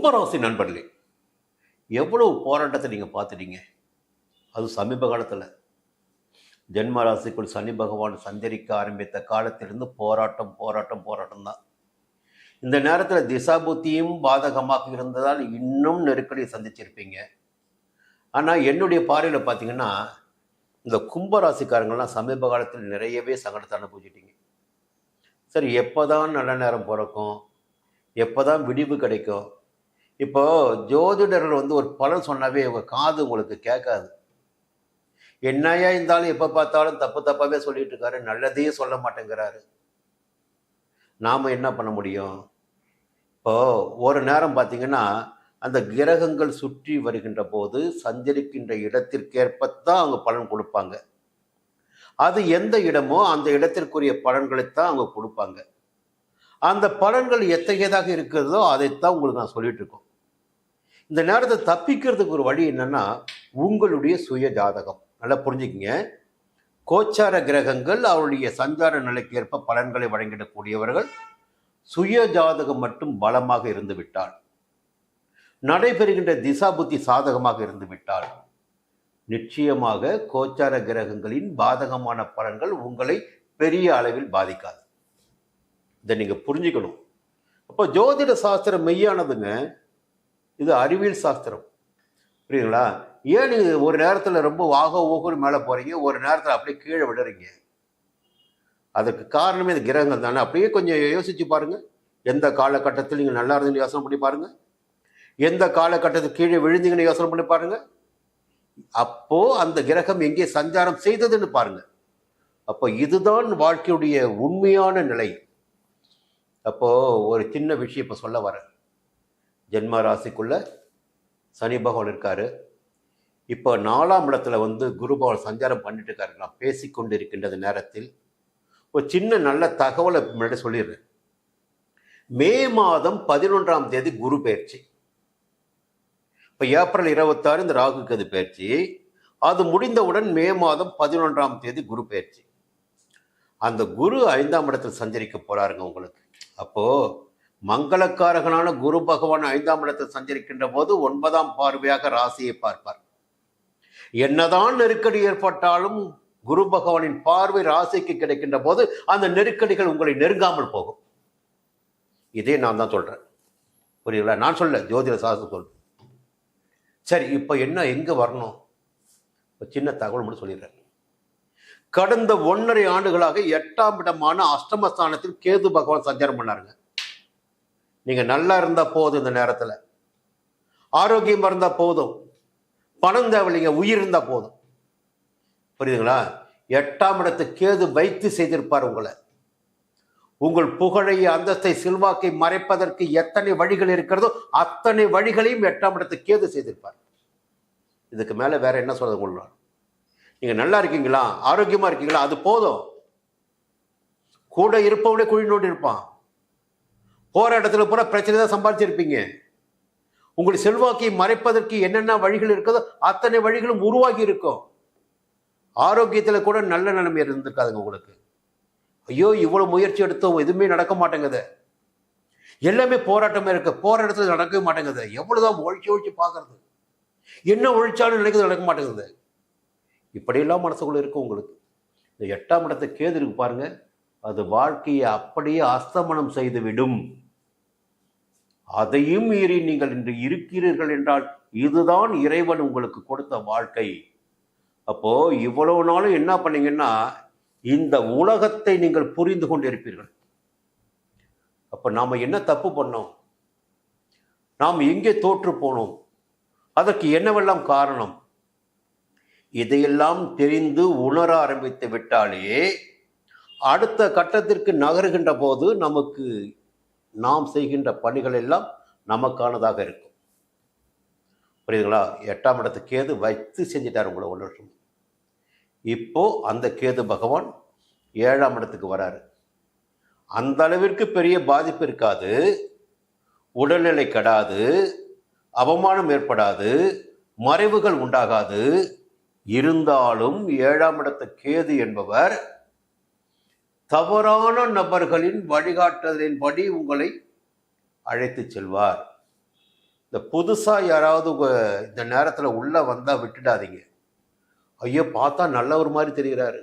கும்பராசி நண்பர்களே எவ்வளவு போராட்டத்தை நீங்கள் பார்த்துட்டீங்க? அது சமீப காலத்தில். ஜென்மராசிக்குள் சனி பகவான் சஞ்சரிக்க ஆரம்பித்த காலத்திலிருந்து போராட்டம் போராட்டம் போராட்டம் தான். இந்த நேரத்தில் திசாபுத்தியும் பாதகமாக இருந்ததால் இன்னும் நெருக்கடியை சந்திச்சிருப்பீங்க. ஆனால் என்னுடைய பார்வையில் பார்த்தீங்கன்னா இந்த கும்பராசிக்காரங்கள்லாம் சமீப காலத்தில் நிறையவே சங்கடத்தை அனுபவிச்சிட்டிங்க. சரி எப்போ தான் நல்ல நேரம் பிறக்கும்? எப்போ தான் விடிவு கிடைக்கும்? இப்போ ஜோதிடர்கள் வந்து ஒரு பலன் சொன்னாவே உங்க காது உங்களுக்கு கேட்காது. என்னையா இருந்தாலும் எப்போ பார்த்தாலும் தப்பு தப்பாவே சொல்லிட்டு இருக்காரு நல்லதையே சொல்ல மாட்டேங்கிறாரு. நாம என்ன பண்ண முடியும்? இப்போ ஒரு நேரம் பார்த்தீங்கன்னா அந்த கிரகங்கள் சுற்றி வருகின்ற போது சஞ்சரிக்கின்ற இடத்திற்கேற்பத்தான் அவங்க பலன் கொடுப்பாங்க. அது எந்த இடமோ அந்த இடத்திற்குரிய பலன்களைத்தான் அவங்க கொடுப்பாங்க. அந்த பலன்கள் எத்தகையதாக இருக்கிறதோ அதைத்தான் உங்களுக்கு நான் சொல்லிட்டு இருக்கோம். இந்த நேரத்தை தப்பிக்கிறதுக்கு ஒரு வழி என்னென்னா உங்களுடைய சுய ஜாதகம். நல்லா புரிஞ்சுக்கிங்க. கோச்சார கிரகங்கள் அவருடைய சஞ்சார நிலைக்கு ஏற்ப பலன்களை வழங்கிடக்கூடியவர்கள் சுய ஜாதகம் மட்டும் பலமாக இருந்துவிட்டால் நடைபெறுகின்ற திசாபுத்தி சாதகமாக இருந்துவிட்டால் நிச்சயமாக கோச்சார கிரகங்களின் பாதகமான பலன்கள் உங்களை பெரிய அளவில் பாதிக்காது. இதை நீங்கள் புரிஞ்சுக்கணும். அப்போ ஜோதிட சாஸ்திரம் மெய்யானதுங்க இது அறிவியல் சாஸ்திரம். புரியுங்களா ஏன் நீங்கள் ஒரு நேரத்தில் ரொம்ப வாக ஊகன்னு மேலே போகிறீங்க ஒரு நேரத்தில் அப்படியே கீழே விடுறீங்க அதுக்கு காரணமே இந்த கிரகங்கள் தானே. அப்படியே கொஞ்சம் யோசிச்சு பாருங்கள் எந்த காலகட்டத்தில் நீங்கள் நல்லா இருந்து யோசனை பண்ணி பாருங்கள் எந்த காலகட்டத்தில் கீழே விழுந்தீங்கன்னு யோசனை பண்ணி பாருங்கள் அப்போது அந்த கிரகம் எங்கே சஞ்சாரம் செய்ததுன்னு பாருங்கள் அப்போ இதுதான் வாழ்க்கையுடைய உண்மையான நிலை. அப்போது ஒரு சின்ன விஷயம் இப்போ சொல்ல வரேன். ஜென்ம ராசிக்குள்ள சனி பகவான் இருக்காரு. இப்போ நாலாம் இடத்துல வந்து குரு பகவான் சஞ்சாரம் பண்ணிட்டு இருக்காருங்களா பேசிக்கொண்டு இருக்கின்றது நேரத்தில் ஒரு சின்ன நல்ல தகவலை முன்னாடி சொல்லிடுறேன். மே மாதம் பதினொன்றாம் தேதி குரு பயிற்சி. இப்போ ஏப்ரல் இருபத்தாறு இந்த ராகு கது பயிற்சி. அது முடிந்தவுடன் மே மாதம் பதினொன்றாம் தேதி குரு பயிற்சி. அந்த குரு ஐந்தாம் இடத்தில் சஞ்சரிக்க போறாருங்க உங்களுக்கு. அப்போது மங்களக்காரகனான குரு பகவான் ஐந்தாம் இடத்தில் சஞ்சரிக்கின்ற போது ஒன்பதாம் பார்வையாக ராசியை பார்ப்பார். என்னதான் நெருக்கடி ஏற்பட்டாலும் குரு பகவானின் பார்வை ராசிக்கு கிடைக்கின்ற போது அந்த நெருக்கடிகள் உங்களை நெருங்காமல் போகும். இதே நான் தான் சொல்றேன். புரியுங்களா நான் சொல்ல ஜோதிட சாஸ்திரம் சொல்றேன் சரி இப்போ என்ன எங்க வரணும்? இப்போ சின்ன தகவல் மட்டும் சொல்லிடுறேன். கடந்த ஒன்றரை ஆண்டுகளாக எட்டாம் இடமான அஷ்டமஸ்தானத்தில் கேது பகவான் சஞ்சாரம் பண்ணாருங்க. நீங்க நல்லா இருந்தா போதும் இந்த நேரத்துல. ஆரோக்கியமா இருந்தா போதும். பணம் தேவையில்லைங்க உயிர் இருந்தா போதும். புரியுதுங்களா? எட்டாம் இடத்து கேது வைத்து செய்திருப்பார் உங்களை. உங்கள் புகழை அந்தஸ்தை செல்வாக்கை மறைப்பதற்கு எத்தனை வழிகள் இருக்கிறதோ அத்தனை வழிகளையும் எட்டாம் இடத்து கேது செய்திருப்பார். இதுக்கு மேல வேற என்ன சொல்றது உங்களுக்கு? நீங்க நல்லா இருக்கீங்களா? ஆரோக்கியமா இருக்கீங்களா? அது போதும். கூட இருப்பவனே குழி நோண்டி இருப்பான் போற இடத்துல பூரா பிரச்சனை தான் சம்பாதிச்சிருப்பீங்க. உங்களுடைய செல்வாக்கை மறைப்பதற்கு என்னென்ன வழிகள் இருக்குதோ அத்தனை வழிகளும் உருவாகி இருக்கும். ஆரோக்கியத்தில் கூட நல்ல நிலைமை இருந்திருக்காதுங்க உங்களுக்கு. ஐயோ இவ்வளோ முயற்சி எடுத்தோம் எதுவுமே நடக்க மாட்டேங்குது. எல்லாமே போராட்டமே இருக்கு. போற இடத்துல நடக்கவே மாட்டேங்குது. எவ்வளோதான் ஒழிச்சு ஒழிச்சு பார்க்கறது என்ன ஒழிச்சாலும் நினைக்கிறது நடக்க மாட்டேங்குது. இப்படியெல்லாம் மனசுக்குள்ள இருக்கும் உங்களுக்கு. இந்த எட்டாம் இடத்தை கேது இருக்கு பாருங்கள் அது வாழ்க்கையை அப்படியே அஸ்தமனம் செய்துவிடும். அதையும் மீறி நீங்கள் இன்று இருக்கிறீர்கள் என்றால் இதுதான் இறைவன் உங்களுக்கு கொடுத்த வாழ்க்கை. அப்போ இவ்வளவு நாளும் என்ன பண்ணீங்கன்னா இந்த உலகத்தை நீங்கள் புரிந்து கொண்டிருப்பீர்கள். அப்ப நாம என்ன தப்பு பண்ணோம்? நாம் எங்கே தோற்று போனோம்? அதற்கு என்னவெல்லாம் காரணம்? இதையெல்லாம் தெரிந்து உணர ஆரம்பித்து விட்டாலே அடுத்த கட்டத்திற்கு நகருகின்ற போது நமக்கு நாம் செய்கின்ற பணிகள் எல்லாம் நமக்கானதாக இருக்கும். புரியுதுங்களா? எட்டாம் இடத்து கேது வைத்து செஞ்சிட்டார் உங்களை ஒன்று வருஷம். இப்போ அந்த கேது பகவான் ஏழாம் இடத்துக்கு வராரு. அந்த அளவிற்கு பெரிய பாதிப்பு இருக்காது. உடல்நிலை கெடாது. அவமானம் ஏற்படாது. மறைவுகள் உண்டாகாது. இருந்தாலும் ஏழாம் இடத்த கேது என்பவர் தவறான நபர்களின் வழிகாட்டுதலின்படி உங்களை அழைத்து செல்வார். இந்த புதுசாக யாராவது இந்த நேரத்தில் உள்ளே வந்தால் விட்டுடாதீங்க. ஐயோ பார்த்தா நல்லவர் மாதிரி தெரிகிறாரு.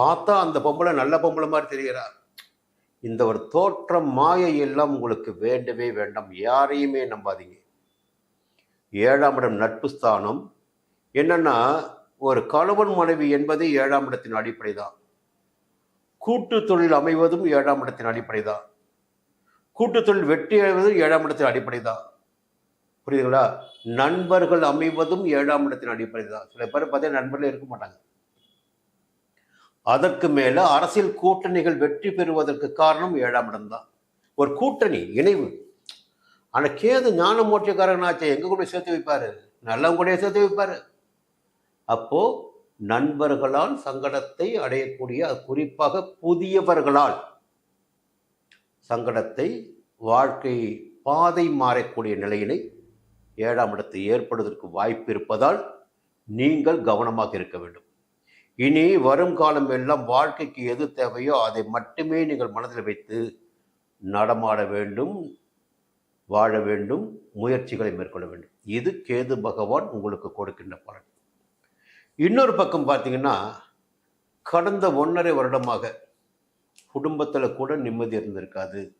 பார்த்தா அந்த பொம்பளை நல்ல பொம்பளை மாதிரி தெரிகிறார். இந்த ஒரு தோற்றம் மாயை எல்லாம் உங்களுக்கு வேண்டவே வேண்டாம். யாரையுமே நம்பாதீங்க. ஏழாம் இடம் நட்பு ஸ்தானம். என்னன்னா ஒரு கணவன் மனைவி என்பது ஏழாம் இடத்தின் அடிப்படை தான் கூட்டு தொழில் அமைவதும் ஏழாம் இடத்தின் அடிப்படை தான் கூட்டு தொழில் வெற்றி அடைவதும் ஏழாம் இடத்தின் அடிப்படை தான் புரியுதுங்களா? நண்பர்கள் அமைவதும் ஏழாம் இடத்தின் அடிப்படை தான் சில பேர் பார்த்தீங்கன்னா நண்பர்களே இருக்க மாட்டாங்க. அதற்கு மேல அரசியல் கூட்டணிகள் வெற்றி பெறுவதற்கு காரணம் ஏழாம் இடம் தான் ஒரு கூட்டணி இணைவு. ஆனால் கேது ஞான ஆச்சு எங்க கூட சேர்த்து வைப்பாரு? நல்லவங்க கூட சேர்த்து வைப்பாரு. அப்போது நண்பர்களால் சங்கடத்தை அடையக்கூடிய குறிப்பாக புதியவர்களால் சங்கடத்தை வாழ்க்கை பாதை மாறக்கூடிய நிலையினை ஏழாம் இடத்தை ஏற்படுவதற்கு வாய்ப்பு இருப்பதால் நீங்கள் கவனமாக இருக்க வேண்டும். இனி வரும் காலம் எல்லாம் வாழ்க்கைக்கு எது தேவையோ அதை மட்டுமே நீங்கள் மனதில் வைத்து நடமாட வேண்டும் வாழ வேண்டும் முயற்சிகளை மேற்கொள்ள வேண்டும். இது கேது பகவான் உங்களுக்கு கொடுக்கின்ற பலன். இன்னொரு பக்கம் பார்த்தீங்கன்னா கடந்த ஒன்றரை வருடமாக குடும்பத்தில் கூட நிம்மதி இருந்திருக்காது.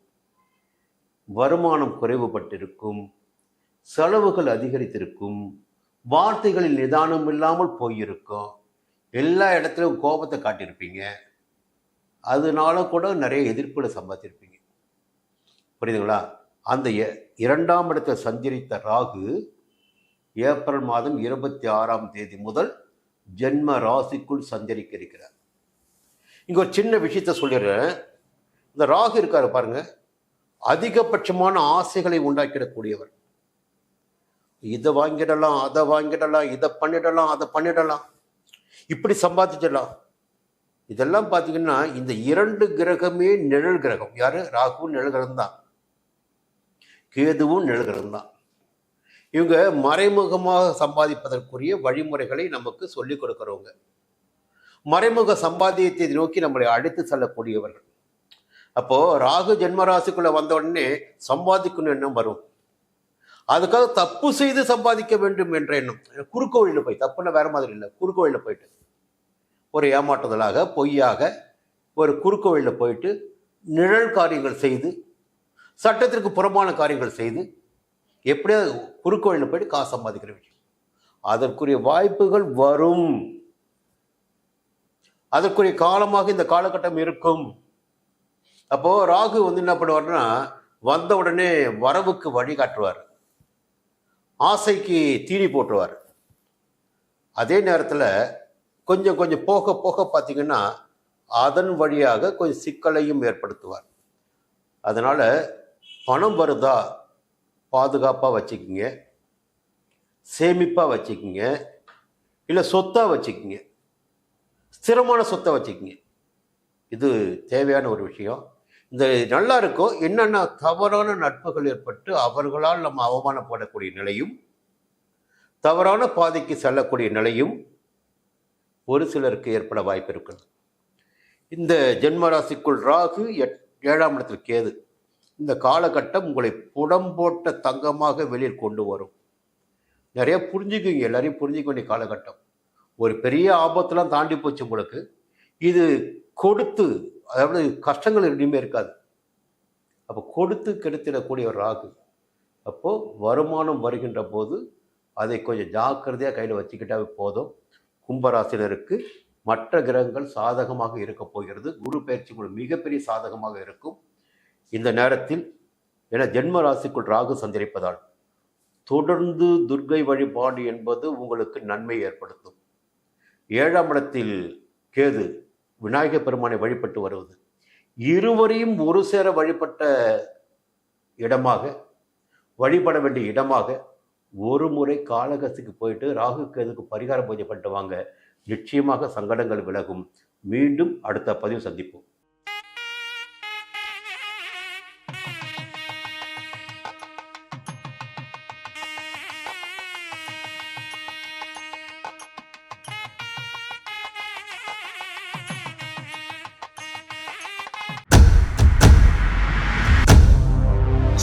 வருமானம் குறைவுபட்டிருக்கும். செலவுகள் அதிகரித்திருக்கும். வார்த்தைகளில் நிதானம் இல்லாமல் போயிருக்கும். எல்லா இடத்துலையும் கோபத்தை காட்டியிருப்பீங்க. அதனால கூட நிறைய எதிர்ப்புகளை சம்பாதிச்சிருப்பீங்க புரியுதுங்களா? அந்த எ- இரண்டாம் இடத்தை சஞ்சரித்த ராகு ஏப்ரல் மாதம் இருபத்தி ஆறாம் தேதி முதல் ஜென்ம ராசிக்குள் சஞ்சரிக்க இருக்கிறார். இங்கே ஒரு சின்ன விஷயத்த சொல்லிடுறேன். இந்த ராகு இருக்காரு பாருங்க. அதிகபட்சமான ஆசைகளை உண்டாக்கிடக்கூடியவர். இதை வாங்கிடலாம் அதை வாங்கிடலாம் இதை பண்ணிடலாம் அதை பண்ணிடலாம். இப்படி சம்பாதிச்சிடலாம். இதெல்லாம் பார்த்தீங்கன்னா இந்த இரண்டு கிரகமே நிழல் கிரகம். யாரு? ராகுவும் நிழல் கிரகம் தான் கேதுவும் நிழல் கிரகம் தான் இவங்க மறைமுகமாக சம்பாதிப்பதற்குரிய வழிமுறைகளை நமக்கு சொல்லிக் கொடுக்குறவங்க. மறைமுக சம்பாத்தியத்தை நோக்கி நம்மளை அழைத்து செல்லக்கூடியவர்கள். அப்போ ராகு ஜென்மராசிக்குள்ள வந்த உடனே சம்பாதிக்கணும் எண்ணம் வரும். அதுக்காக தப்பு செய்து சம்பாதிக்க வேண்டும் என்ற எண்ணம். குறுக்கு வழியில் போய் தப்புன்னா வேற மாதிரி இல்லை. குறுக்கு வழியில் போயிட்டு ஒரு ஏமாற்றுதலாக பொய்யாக ஒரு குறுக்கு வழியில் போயிட்டு நிழல் காரியங்கள் செய்து சட்டத்திற்கு புறம்பான காரியங்கள் செய்து எப்படியோ குறுக்கு வழியில் போயிட்டு காசு சம்பாதிக்கிற விஷயம். அதற்குரிய வாய்ப்புகள் வரும். அதற்குரிய காலமாக இந்த காலகட்டம் இருக்கும். அப்போ ராகு வந்து என்ன பண்ணுவார்னா வந்த உடனே வரவுக்கு வழி காட்டுவார். ஆசைக்கு தீனி போட்டுருவார் அதே நேரத்தில் கொஞ்சம் கொஞ்சம் போக போக பார்த்தீங்கன்னா அதன் வழியாக கொஞ்சம் சிக்கலையும் ஏற்படுத்துவார். அதனால் பணம் வருதா? பாதுகாப்பாக வச்சுக்கிங்க சேமிப்பாக வச்சுக்கிங்க இல்லை சொத்தாக வச்சுக்கிங்க ஸ்திரமான சொத்தை வச்சுக்கிங்க. இது தேவையான ஒரு விஷயம். இந்த நல்லா இருக்கும் என்னென்ன தவறான நட்புகள் ஏற்பட்டு அவர்களால் நம்ம அவமானப்படக்கூடிய நிலையும் தவறான பாதைக்கு செல்லக்கூடிய நிலையும் ஒரு சிலருக்கு ஏற்பட வாய்ப்பு இருக்கிறது இந்த ஜென்மராசிக்குள் ராகு எட்- ஏழாம் இடத்தில் கேது. இந்த காலகட்டம் உங்களை புடம் போட்ட தங்கமாக வெளியில் கொண்டு வரும். நிறைய புரிஞ்சுக்குவீங்க எல்லாரையும் புரிஞ்சுக்க வேண்டிய காலகட்டம். ஒரு பெரிய ஆபத்தெல்லாம் தாண்டி போச்சு உங்களுக்கு. இது கொடுத்து அதாவது கஷ்டங்கள் இனிமே இருக்காது. அப்போ கொடுத்து கெடுத்திடக்கூடிய ஒரு ராகு. அப்போது வருமானம் வருகின்ற போது அதை கொஞ்சம் ஜாக்கிரதையாக கையில் வச்சுக்கிட்டாவே போதும். கும்பராசினருக்கு மற்ற கிரகங்கள் சாதகமாக இருக்க போகிறது. குரு பயிற்சி மிகப்பெரிய சாதகமாக இருக்கும். இந்த நேரத்தில் என ஜென்ம ராசிக்குள் ராகு சந்திரிப்பதால் தொடர்ந்து துர்க்கை வழிபாடு என்பது உங்களுக்கு நன்மை ஏற்படுத்தும். ஏழாம் இடத்தில் கேது விநாயகர் பெருமானை வழிபட்டு வருவது. இருவரையும் ஒரு சேர வழிபட்ட இடமாக வழிபட வேண்டிய இடமாக ஒரு முறை காளகஸ்திக்கு போயிட்டு ராகு கேதுக்கு பரிகார பூஜை பண்ணிட்டு வாங்க. நிச்சயமாக சங்கடங்கள் விலகும். மீண்டும் அடுத்த பதிவு சந்திப்போம்.